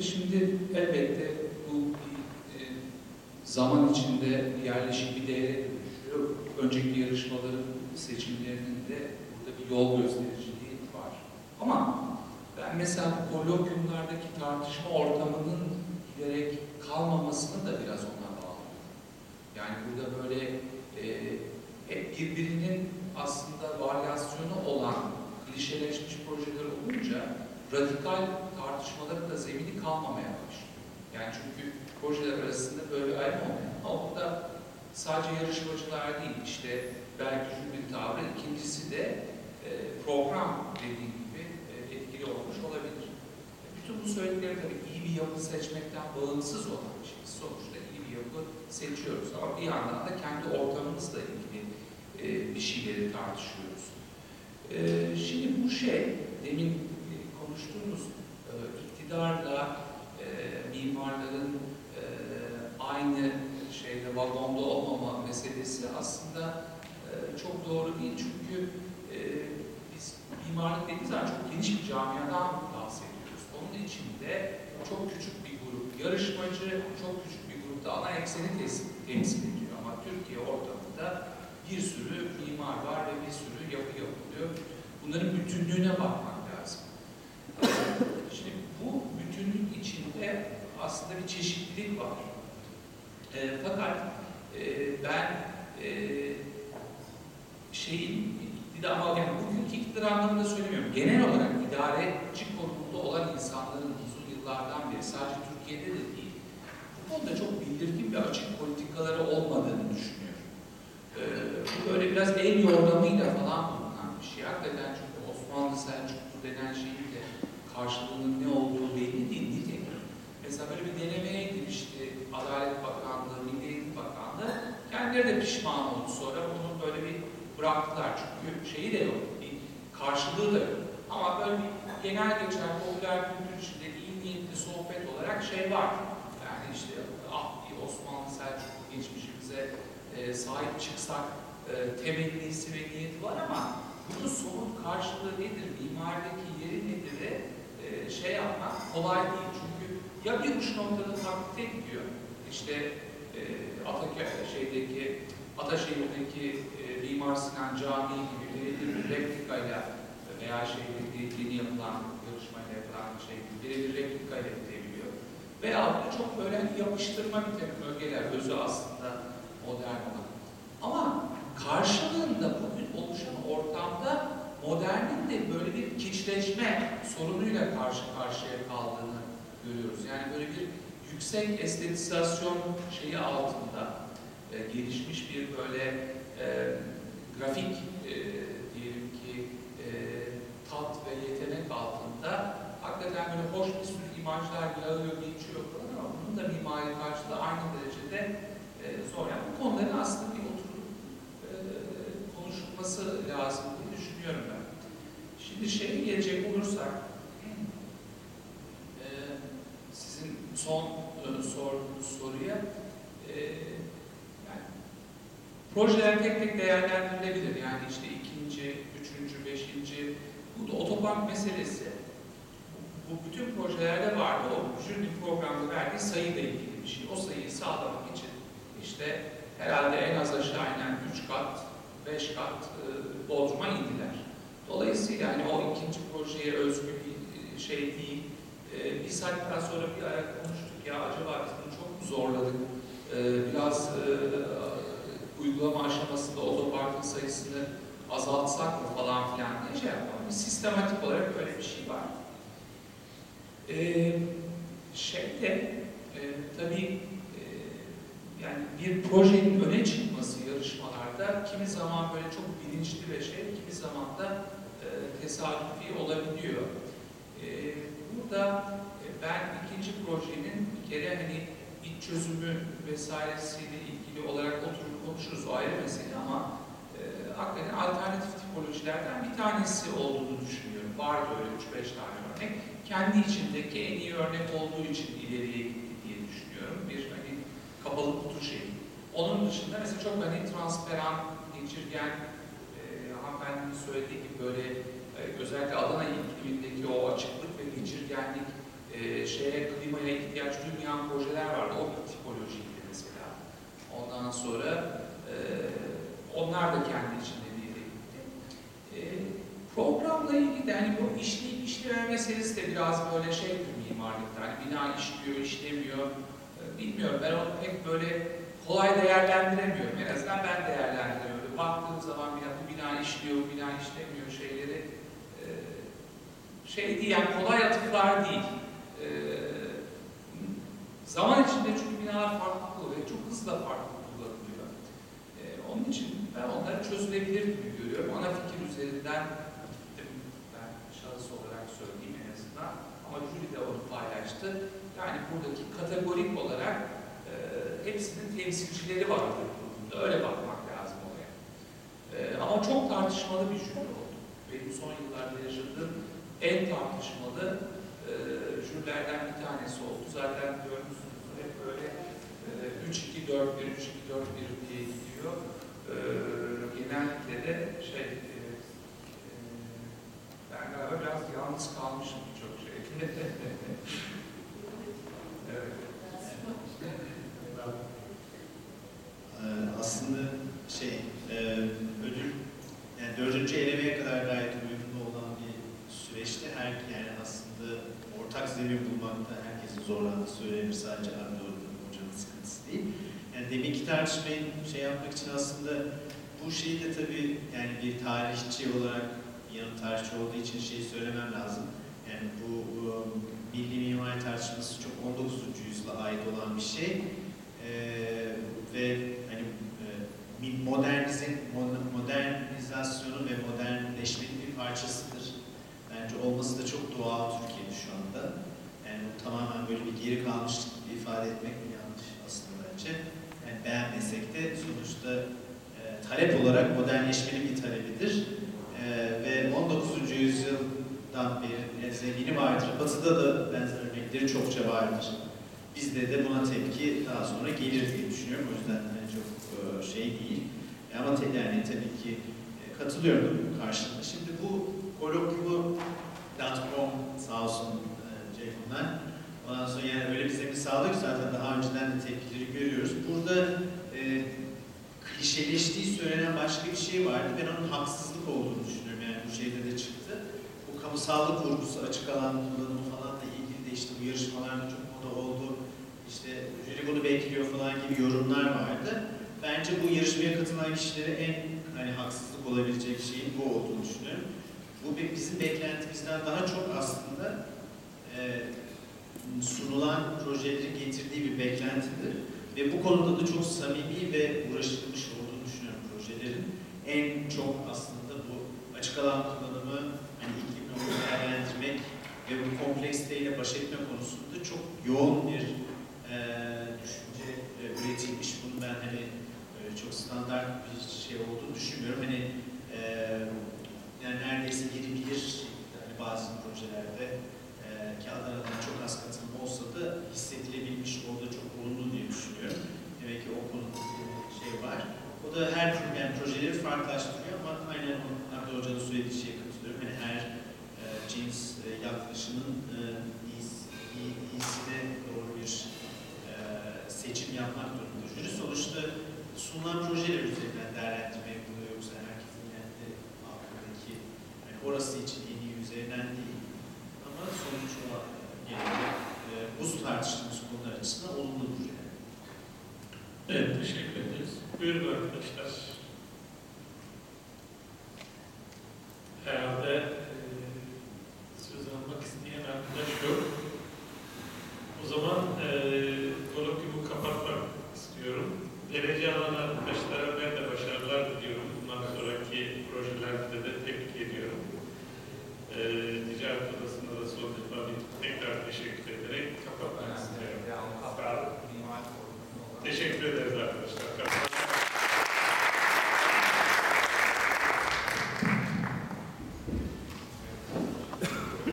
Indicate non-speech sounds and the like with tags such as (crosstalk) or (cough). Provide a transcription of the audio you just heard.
Şimdi elbette bu e, zaman içinde yerleşik bir değere dönüşüyor. Önceki yarışmaların seçimlerinin de burada bir yol göstericiliği var. Ama ben mesela bu kolokyumlardaki tartışma ortamının giderek kalmamasını da biraz ona bağlıyorum. Yani burada böyle e, hep birbirinin aslında varyasyonu olan klişeleşmiş projeler olunca radikal tartışmaların da zemini kalmamaya başlıyor. Yani çünkü projeler arasında böyle ayrım olmuyor. Ama burada sadece yarışmacılar değil, işte belki bir tavrı, ikincisi de e, program dediğim gibi e, etkili olmuş olabilir. Bütün bu söyledikleri tabii iyi bir yapı seçmekten bağımsız olan şey. Sonuçta iyi bir yapı seçiyoruz ama bir yandan da kendi ortamımızla ilgili e, bir şeyleri tartışıyoruz. E, şimdi bu şey, demin e, konuştuğumuz iktidarla e, mimarların e, aynı şeyde vagonda olmama meselesi aslında e, çok doğru değil çünkü e, biz mimarlık dediğimiz zaman çok geniş bir camiadan bahsediyoruz. Onun içinde çok küçük bir grup yarışmacı, çok küçük bir grupta ana ekseni temsil ediyor ama Türkiye ortamında bir sürü mimar var ve bir sürü yapı yapılıyor. Bunların bütünlüğüne bakmak lazım. Ee, Şimdi bu bütünlük içinde aslında bir çeşitlilik var. Ee, fakat e, ben e, şeyin iktidar ama yani bugünkü iktidar anlamında söylemiyorum. Genel olarak idareci konumunda olan insanların uzun yıllardan beri sadece Türkiye'de de değil, bu konuda çok belirgin bir açık politikaları olmadığını düşünüyorum. Ee, bu böyle biraz el yordamıyla falan bulunan bir şey. Hakikaten çünkü Osmanlı Selçuklu denen şeyin de karşılığının ne olduğu belli değil. Mesela böyle bir denemeye girişti Adalet Bakanlığı, Milli Eğitim Bakanlığı. Kendileri de pişman oldu sonra bunu böyle bir bıraktılar. Çünkü şeyi de yok, bir karşılığı da yok. Ama böyle bir genel geçer popüler kültür içinde iyi niyetli sohbet olarak şey var. Yani işte ah bir Osmanlı Selçuklu geçmişimize e, sahip çıksak e, temennisi ve niyeti var ama bunun somut karşılığı nedir, mimardaki yeri nedir e, şey yapmak kolay değil. Çünkü ya bir uç noktada taklit gidiyor, işte e, Ataköy şeydeki, Ataşehir'deki e, Mimar Sinan Camii gibi birebir bir replikayla veya şeydeki yeni yapılan yarışmayla yapılan şey birebir replikayla gidebiliyor. Veya çok böyle hani yapıştırma bir takım ögeler, özü aslında modern olan. Ama karşılığında bugün oluşan ortamda modernin de böyle bir kiçleşme sorunuyla karşı karşıya kaldığını görüyoruz. Yani böyle bir yüksek estetisasyon şeyi altında e, gelişmiş bir böyle e, grafik e, diyelim ki e, tat ve yetenek altında hakikaten böyle hoş bir sürü imajlar yağıyor, geçiyor falan ama bunun da mimari karşılığı aynı derecede e, zor. Yani bu konuların aslında bir oturup e, konuşulması lazım diye düşünüyorum ben. Şimdi şeye gelecek olursak e, sizin son e, sorduğunuz soruya e, yani projeler tek tek değerlendirilebilir. Yani işte ikinci, üçüncü, beşinci bu da otopark meselesi. Bu bütün projelerde vardı. O jüri programda verdiği sayıyla ilgili bir şey. O sayıyı sağlamak için işte herhalde en az aşağı inen 3 kat, 5 kat e, Bodrum'a indiler. Dolayısıyla hani o ikinci projeye özgü bir e, şey değil. E, biz hatta sonra bir ara konuştuk ya acaba biz bunu çok mu zorladık? E, biraz e, uygulama aşamasında otoparkın sayısını azaltsak mı falan filan diye şey yapalım. Sistematik olarak böyle bir şey var. Ee, şeyde e, tabii e, yani bir projenin öne çıkması yarışmalarda kimi zaman böyle çok bilinçli ve şey, kimi zaman da e, tesadüfi olabiliyor. E, burada e, ben ikinci projenin bir kere hani iç çözümü vesairesiyle ilgili olarak oturup konuşuruz o ayrı mesele ama e, hakikaten alternatif tipolojilerden bir tanesi olduğunu düşünüyorum. Vardı öyle 3-5 tane örnek kendi içindeki en iyi örnek olduğu için ileriye gitti diye düşünüyorum. Bir hani kapalı kutu şeyi. Onun dışında mesela çok hani transparan, geçirgen, e, hanımefendinin söylediği gibi böyle e, özellikle Adana iklimindeki o açıklık ve geçirgenlik e, şeye klimaya ihtiyaç duymayan projeler vardı. O bir tipolojiydi mesela. Ondan sonra e, onlar da kendi içinde bir gitti. E, programla ilgili de hani bu işleyip işlememe meselesi de biraz böyle şey bir mimarlıkta. Hani bina işliyor, işlemiyor. E, bilmiyorum ben onu pek böyle kolay değerlendiremiyorum. En azından ben değerlendiremiyorum. Baktığım zaman bina, bu bina işliyor, bu bina işlemiyor şeyleri e, şey değil yani kolay atıklar değil. Zaman içinde çünkü binalar farklı ve çok hızlı da farklı kullanılıyor. E, onun için ben onları çözülebilir gibi görüyorum. Ana fikir üzerinden gittim. Ben şahıs olarak söyleyeyim en azından. Ama jüri de onu paylaştı. Yani buradaki kategorik olarak e, hepsinin temsilcileri var kurulunda. Öyle bakmak lazım olaya. E, ama çok tartışmalı bir jüri oldu. Benim son yıllarda yaşadığım en tartışmalı e, jürilerden bir tanesi oldu. Zaten görmüşsünüz 4 1 3 2 4 1 diye gidiyor. E, genellikle de şey e, e, ben galiba biraz yalnız kalmışım birçok şeyde. (laughs) evet. Ee, aslında şey e, ödül yani dördüncü elemeye kadar gayet uyumlu olan bir süreçte her yani aslında ortak zemin bulmakta herkesin zorlandığı söylenir sadece Arnavut'un Değil. Yani deminki tartışmayı şey yapmak için aslında bu şeyi de tabii yani bir tarihçi olarak yanım tarihçi olduğu için şey söylemem lazım. Yani bu, bu milli mimari tartışması çok 19. yüzyıla ait olan bir şey. Ee, ve hani e, modernize, mo- modernizasyonu ve modernleşmenin bir parçasıdır. Bence olması da çok doğal Türkiye'de şu anda. Yani tamamen böyle bir geri kalmışlık ifade etmek yanlış bence. Yani beğenmesek de sonuçta e, talep olarak modernleşmenin bir talebidir. E, ve 19. yüzyıldan beri zemini vardır. Batı'da da benzer örnekleri çokça vardır. Bizde de buna tepki daha sonra gelir diye düşünüyorum. O yüzden hani çok e, şey değil. E, Ama yani tabii ki e, katılıyorum karşılığında. Şimdi bu kolokyumu .com sağ olsun e, Ceyhunlar. Ondan sonra yani öyle bir zemin zaten daha önceden de tepkileri görüyoruz. Burada e, klişeleştiği söylenen başka bir şey vardı. Ben onun haksızlık olduğunu düşünüyorum. Yani bu şeyde de çıktı. Bu kamusallık vurgusu, açık alan kullanımı falanla ilgili de işte bu yarışmalarda çok moda oldu. İşte jüri bunu bekliyor falan gibi yorumlar vardı. Bence bu yarışmaya katılan kişilere en hani haksızlık olabilecek şeyin bu olduğunu düşünüyorum. Bu bizim beklentimizden daha çok aslında e, sunulan projeleri getirdiği bir beklentidir. Ve bu konuda da çok samimi ve uğraşılmış olduğunu düşünüyorum projelerin. En çok aslında bu açık alan kullanımı, hani iklim değerlendirmek ve bu kompleksiteyle baş etme konusunda çok yoğun bir e, düşünce e, üretilmiş. Bunu ben hani e, çok standart bir şey olduğunu düşünmüyorum. Hani e, yani neredeyse biri bilir hani bazı projelerde e, kağıt aradan çok az katılım yani projeleri farklılaştırıyor ama aynen Abdü Hoca'nın söylediği şeye katılıyorum. Yani her e, cins e, yaklaşımın e, iyi- iyisine doğru bir e, seçim yapmak durumunda. Jüri sonuçta sunulan projeler üzerinden değerlendirme yapılıyor yoksa herkesin kendi aklındaki yani orası için en iyi üzerinden değil. Ama sonuç olarak gelince e, bu tartıştığımız konular açısından olumludur yani. Evet, teşekkür ederiz. Buyurun arkadaşlar.